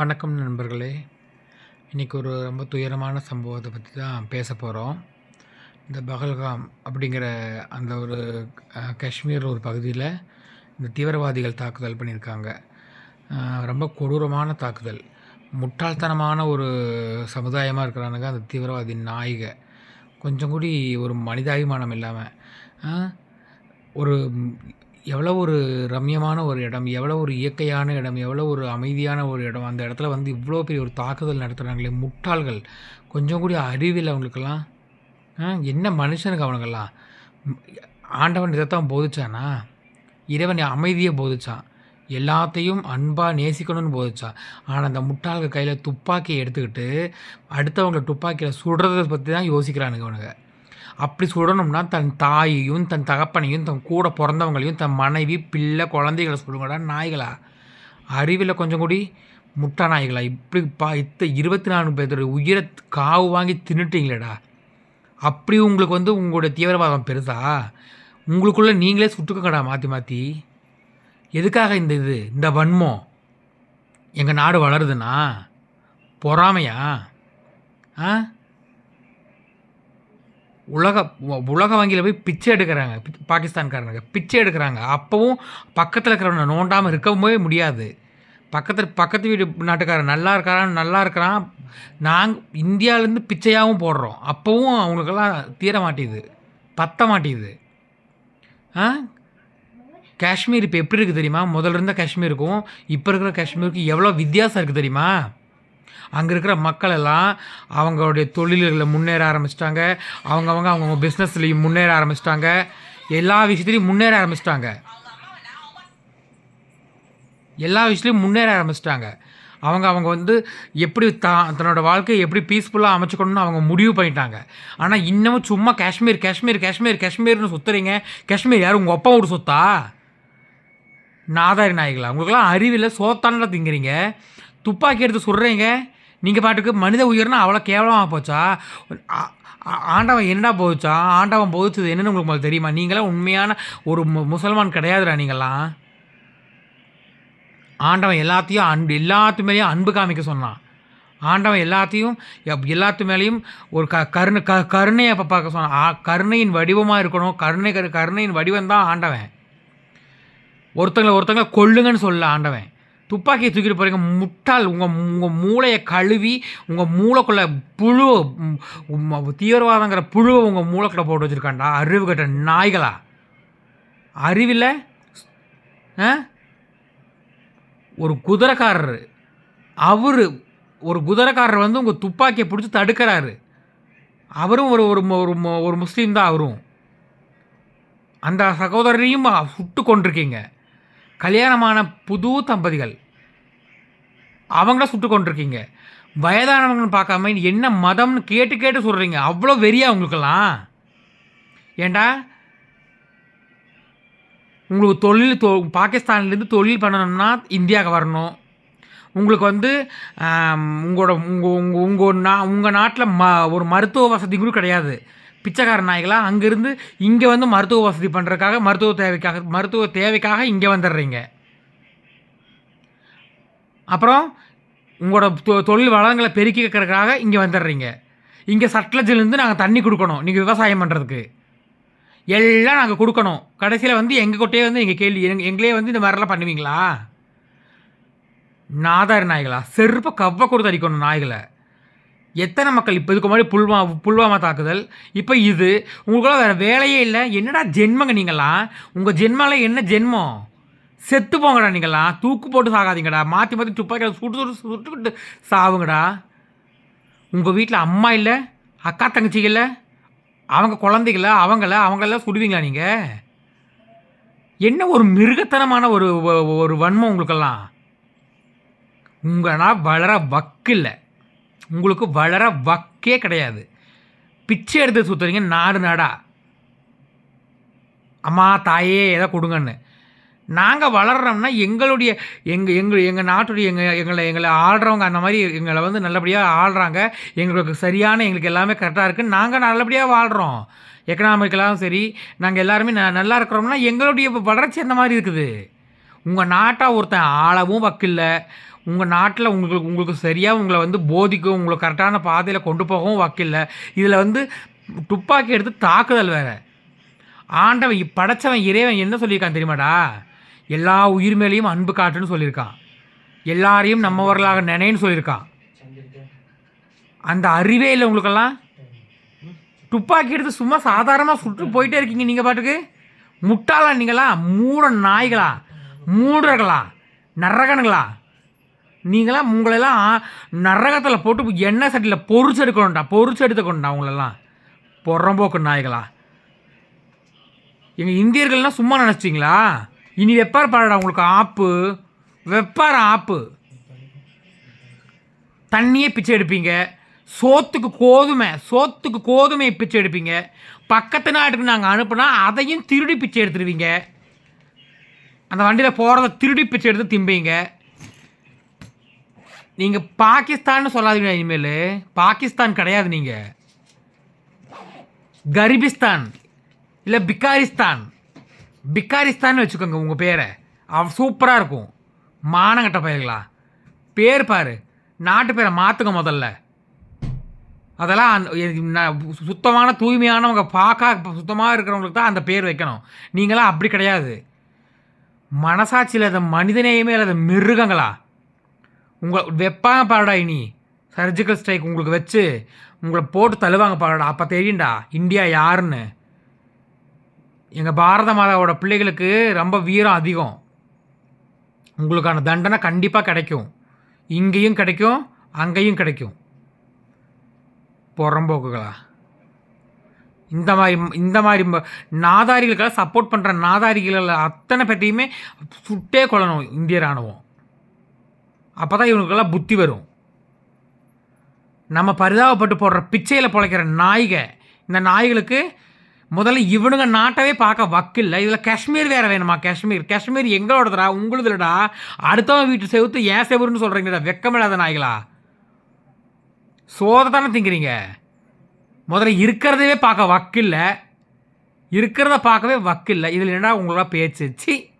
வணக்கம் நண்பர்களே. இன்றைக்கி ஒரு ரொம்ப துயரமான சம்பவத்தை பற்றி தான் பேச போகிறோம் இந்த பகல்காம் அப்படிங்கிற அந்த ஒரு காஷ்மீர் ஒரு பகுதியில் இந்த தீவிரவாதிகள் தாக்குதல் பண்ணியிருக்காங்க. ரொம்ப கொடூரமான தாக்குதல். முட்டாள்தனமான ஒரு சமுதாயமாக இருக்கிறானுங்க அந்த தீவிரவாதி நாய்க. கொஞ்சம் கூடி ஒரு மனிதாபிமானம் இல்லாமல் ஒரு எவ்வளோ ஒரு ரம்யமான ஒரு இடம் எவ்வளோ ஒரு இயற்கையான இடம் எவ்வளோ ஒரு அமைதியான ஒரு இடம் அந்த இடத்துல வந்து இவ்வளோ பெரிய ஒரு தாக்குதல் நடத்துகிறாங்களே முட்டாள்கள். கொஞ்சம் கூட அறிவில் அவங்களுக்கெல்லாம். ஆ, என்ன மனுஷனுக்கு அவனுக்கெல்லாம்? ஆண்டவன் இதைத்தான் போதிச்சானா? இறைவன் அமைதியை போதிச்சான். எல்லாத்தையும் அன்பாக நேசிக்கணும்னு போதிச்சான். ஆனால் அந்த முட்டாள்கள் கையில் துப்பாக்கியை எடுத்துக்கிட்டு அடுத்தவங்களை துப்பாக்கியில் சுடுறதை பற்றி தான் யோசிக்கிறானுங்க அவனுங்க அப்படி சுடணும்னா தன் தாயையும் தன் தகப்பனையும் தன் கூட பிறந்தவங்களையும் தன் மனைவி பிள்ளை குழந்தைகளை சொல்லுங்கடா நாய்களா? அறிவில் கொஞ்சம் கூடி முட்டா நாய்களா? இப்படி பா இத்த இருபத்தி நாலு பேர் உயிரை காவு வாங்கி தின்னுட்டீங்களேடா. அப்படி உங்களுக்கு வந்து உங்களோட தீவிரவாதம் பெருசா? உங்களுக்குள்ளே நீங்களே சுட்டுக்கங்கடா மாற்றி மாற்றி எதுக்காக இந்த இது இந்த வன்மம்? எங்கள் நாடு வளருதுன்னா பொறாமையா? ஆ? உலக உலக வங்கியில் போய் பிச்சை எடுக்கிறாங்க. பாகிஸ்தான்காரனுக்கு பிச்சை எடுக்கிறாங்க. அப்போவும் பக்கத்தில் இருக்கிறவனை நோண்டாமல் இருக்கவே முடியாது. பக்கத்தில் பக்கத்து வீடு நாட்டுக்காரன் நல்லா இருக்காரான் நல்லா இருக்கிறான். நாங்கள் இந்தியாவிலேருந்து பிச்சையாகவும் போடுறோம். அப்போவும் அவங்களுக்கெல்லாம் தீர மாட்டேங்குது பத்த மாட்டேங்குது ஆ? காஷ்மீர் இப்போ எப்படி இருக்குது தெரியுமா? முதல்ல இருந்த காஷ்மீருக்கும் இப்போ இருக்கிற காஷ்மீருக்கும் எவ்வளோ வித்தியாசம் இருக்குது தெரியுமா? அங்கே இருக்கிற மக்கள் எல்லாம் அவங்களுடைய தொழில்களில் முன்னேற ஆரம்பிச்சிட்டாங்க. அவங்கவங்க அவங்கவுங்க பிஸ்னஸ்லேயும் முன்னேற ஆரம்பிச்சிட்டாங்க. எல்லா விஷயத்துலையும் முன்னேற ஆரம்பிச்சிட்டாங்க. எல்லா விஷயத்துலையும் முன்னேற ஆரம்பிச்சிட்டாங்க. அவங்க அவங்க வந்து எப்படி தா தன்னோட வாழ்க்கையை எப்படி பீஸ்ஃபுல்லாக அமைச்சுக்கணும்னு அவங்க முடிவு பண்ணிட்டாங்க. ஆனால் இன்னமும் சும்மா காஷ்மீர் காஷ்மீர் காஷ்மீர் காஷ்மீர்னு சுற்றுறீங்க காஷ்மீர் யார் உங்கள் அப்பா ஒரு சொத்தா? நாதாரி நாய்களா உங்களுக்கெல்லாம் அறிவில் சோத்தான திங்குறீங்க. துப்பாக்கி எடுத்து சுடுறீங்க. நீங்கள் பாட்டுக்கு மனித உயிர்னா அவ்வளோ கேவலமாக போச்சா? ஆண்டவன் என்னடா போச்சா? ஆண்டவன் போதிச்சது என்னன்னு உங்களுக்கு முதல்ல தெரியுமா? நீங்களாம் உண்மையான ஒரு மு- முசல்மான் கிடையாதுடா நீங்களாம். ஆண்டவன் எல்லாத்தையும் அன்பு எல்லாத்து மேலேயும் அன்பு காமிக்க சொன்னான். ஆண்டவன் எல்லாத்தையும் எப்- எல்லாத்து மேலேயும் ஒரு க கருணை க கருணையை அப்போ பார்க்க சொன்னான். ஆ, கருணையின் வடிவமாக இருக்கணும். கருணை கரு கருணையின் வடிவம் தான் ஆண்டவன். ஒருத்தங்களை ஒருத்தங்களை கொல்லுங்கன்னு சொல்ல ஆண்டவன். துப்பாக்கியை தூக்கிட்டு போகிறீங்க முட்டாள். உங்கள் உங்கள் மூளையை கழுவி உங்கள் மூளைக்குள்ளே புழு தீவிரவாதங்கிற புழுவை உங்கள் மூளைக்குள்ளே போட்டு வச்சுருக்காண்டா. அறிவு கட்ட நாய்களா? அறிவில் ஆ? ஒரு குதிரைக்காரர். அவர் ஒரு குதிரைக்காரர் வந்து உங்கள் துப்பாக்கியை பிடிச்சி தடுக்கிறாரு. அவரும் ஒரு ஒரு ஒரு முஸ்லீம் தான் அவரும். அந்த சகோதரரையும் சுட்டு கொண்டிருக்கீங்க கல்யாணமான புது தம்பதிகள். அவங்கள சுட்டு கொண்டிருக்கீங்க வயதானவங்கன்னு பார்க்காம என்ன மதம்னு கேட்டு கேட்டு சொல்கிறீங்க அவ்வளோ வெறியா உங்களுக்கெல்லாம். ஏண்டா? உங்களுக்கு தொழில் தொ பாகிஸ்தான்லேருந்து தொழில் பண்ணணும்னா இந்தியாவுக்கு வரணும். உங்களுக்கு வந்து உங்களோட உங்கள் உங்கள் உங்கள் நா உங்கள் நாட்டில் ம ஒரு மருத்துவ வசதி கூட கிடையாது. பிச்சைக்கார நாய்களாக அங்கேருந்து இங்கே வந்து மருத்துவ வசதி பண்ணுறதுக்காக மருத்துவ தேவைக்காக மருத்துவ தேவைக்காக இங்கே வந்துடுறீங்க அப்புறம் உங்களோட தொ- தொழில் வளங்களை பெருக்கிக்கிறதுக்காக இங்கே வந்துடுறீங்க இங்கே சட்லஜிலேருந்து நாங்கள் தண்ணி கொடுக்கணும் நீங்கள் விவசாயம் பண்ணுறதுக்கு எல்லாம் நாங்கள் கொடுக்கணும். கடைசியில் வந்து எங்கள் கொட்டையே வந்து எங்கள் கேள்வி எங் எங்களே வந்து இந்த மாதிரிலாம் பண்ணுவீங்களா? நாதாரி நாய்களா செருப்பை கவ்வை கொடுத்து அடிக்கணும் நாய்களை. எத்தனை மக்கள் இப்போ இதுக்கு முன்னாடி புல்வா புல்வாமா தாக்குதல்? இப்போ இது உங்களுக்குலாம் வேறு வேலையே இல்லை. என்னடா ஜென்மங்க நீங்களாம் உங்கள் ஜென்மால என்ன ஜென்மம்? செத்து போங்கடா நீங்களாம் தூக்கு போட்டு சாகாதீங்கடா. மாற்றி மாற்றி துப்பாக்கியில் சுட்டு சுட்டு சுட்டுக்கிட்டு சாவுங்கடா. உங்கள் வீட்டில் அம்மா இல்லை? அக்கா தங்கச்சி இல்லை? அவங்க குழந்தைகள? அவங்கள? அவங்களெல்லாம் சுடுவீங்களா நீங்கள் என்ன ஒரு மிருகத்தனமான ஒரு ஒரு வன்மம் உங்களுக்கெல்லாம்? உங்கள்னா வளர வக்கு இல்லை உங்களுக்கு வளர வக்கே கிடையாது. பிச்சை எடுத்து சுற்றுறீங்க நாடு நாடா. அம்மா தாயே எதை கொடுங்கன்னு. நாங்கள் வளர்கிறோம்னா எங்களுடைய எங்கள் எங்கள் எங்கள் நாட்டுடைய எங்கள் எங்களை எங்களை ஆள்றவங்க அந்த மாதிரி எங்களை வந்து நல்லபடியாக ஆள்றாங்க. எங்களுக்கு சரியான எங்களுக்கு எல்லாமே கரெக்டாக இருக்குது நாங்கள் நல்லபடியாக வாழ்கிறோம் எக்கனாமிக்கலாகவும் சரி நாங்கள் எல்லாருமே ந நல்லா இருக்கிறோம்னா எங்களுடைய வளர்ச்சி அந்த மாதிரி இருக்குது? உங்கள் நாட்டாக ஒருத்தன் ஆளவும் வக்கில்லை. உங்கள் நாட்டில் உங்களுக்கு உங்களுக்கு சரியாக உங்களை வந்து போதிக்கும் உங்களை கரெக்டான பாதையில் கொண்டு போகவும் வக்கில்ல. இதில் வந்து துப்பாக்கி எடுத்து தாக்குதல் வேறு. ஆண்டவன் படைச்சவன் இறைவன் என்ன சொல்லியிருக்கான் தெரியுமாடா? எல்லா உயிர் மேலேயும் அன்பு காட்டுன்னு சொல்லியிருக்கான். எல்லாரையும் நம்மவர்களாக நினைன்னு சொல்லியிருக்கான். அந்த அறிவே இல்லை உங்களுக்கெல்லாம்? துப்பாக்கி எடுத்து சும்மா சாதாரணமாக சுட்டு போயிட்டே இருக்கீங்க நீங்கள் பாட்டுக்கு? முட்டாளா நீங்களா? மூட நாய்களா? மூடர்களா? நரகனுங்களா? நீங்களாம் உங்களெல்லாம் நரகத்தில் போட்டு எண்ணெய் சட்டியில் பொறிச்சு எடுக்கணும்டா பொறிச்சு எடுத்துக்கணும்டா உங்களெல்லாம். புறம்போக்கு நாய்களா. எங்கள் இந்தியர்கள்லாம் சும்மா நினச்சிங்களா இனி வெப்பார் பாடா உங்களுக்கு ஆப்பு. வெப்பார ஆப்பு? தண்ணியே பிச்சை எடுப்பீங்க. சோத்துக்கு கோதுமை சோத்துக்கு கோதுமையை பிச்சை எடுப்பீங்க. பக்கத்து நாட்டுக்கு நாங்கள் அனுப்புனா அதையும் திருடி பிச்சை எடுத்துருவீங்க. அந்த வண்டியில் போகிறத திருடி பிச்சை எடுத்து திம்பீங்க நீங்கள் பாகிஸ்தான்னு சொல்லாதீங்க இனிமேல். பாகிஸ்தான் கிடையாது நீங்கள் கரிபிஸ்தான் இல்லை பிக்காரிஸ்தான் பிக்காரிஸ்தான் வச்சுக்கோங்க உங்கள் பேரை. அவ சூப்பராக இருக்கும். மானங்கட்ட பயிர்களா. பேர் பாரு. நாட்டு பேரை மாற்றுங்க முதல்ல. அதெல்லாம் அந்த சுத்தமான தூய்மையானவங்க பார்க்க சுத்தமாக இருக்கிறவங்களுக்கு தான் அந்த பேர் வைக்கணும். நீங்களாம் அப்படி கிடையாது. மனசாட்சியில் அதை மனிதநேயமே இல்லாத மிருகங்களா? உங்களை வெப்பாங்க பாருடா இனி. சர்ஜிக்கல் ஸ்ட்ரைக் உங்களுக்கு வச்சு உங்களை போட்டு தள்ளுவாங்க பாருடா. அப்போ தெரியும்டா இந்தியா யாருன்னு. எங்கள் பாரத மாதாவோட பிள்ளைகளுக்கு ரொம்ப வீரம் அதிகம். உங்களுக்கான தண்டனை கண்டிப்பாக கிடைக்கும். இங்கேயும் கிடைக்கும் அங்கேயும் கிடைக்கும். புறம்போக்குகளா இந்த மாதிரி இந்த மாதிரி நாதாரிகளுக்கெல்லாம் சப்போர்ட் பண்ணுற நாதாரிகள் அத்தனை பேர்த்தையுமே சுட்டே கொள்ளணும் இந்திய ராணுவம். அப்போ தான் இவனுக்கெல்லாம் புத்தி வரும். நம்ம பரிதாபப்பட்டு போடுற பிச்சையில் பிழைக்கிற நாய்க இந்த நாய்களுக்கு முதல்ல இவனுங்க நாட்டவே பார்க்க வக்கில்ல இதில் காஷ்மீர் வேறு வேணுமா? காஷ்மீர். காஷ்மீர் எங்களோடதுடா உங்களுதுலடா. அடுத்தவன் வீட்டு செவுத்து ஏன் செவுருன்னு சொல்கிறீங்கடா வெக்கமில்லாத நாய்களா? சோதை தானே திங்கிறீங்க. முதல்ல இருக்கிறதவே பார்க்க வக்கில்லை இருக்கிறத பார்க்கவே வக்கில்லை இதில் என்னடா உங்களோட பேச்சு? சி.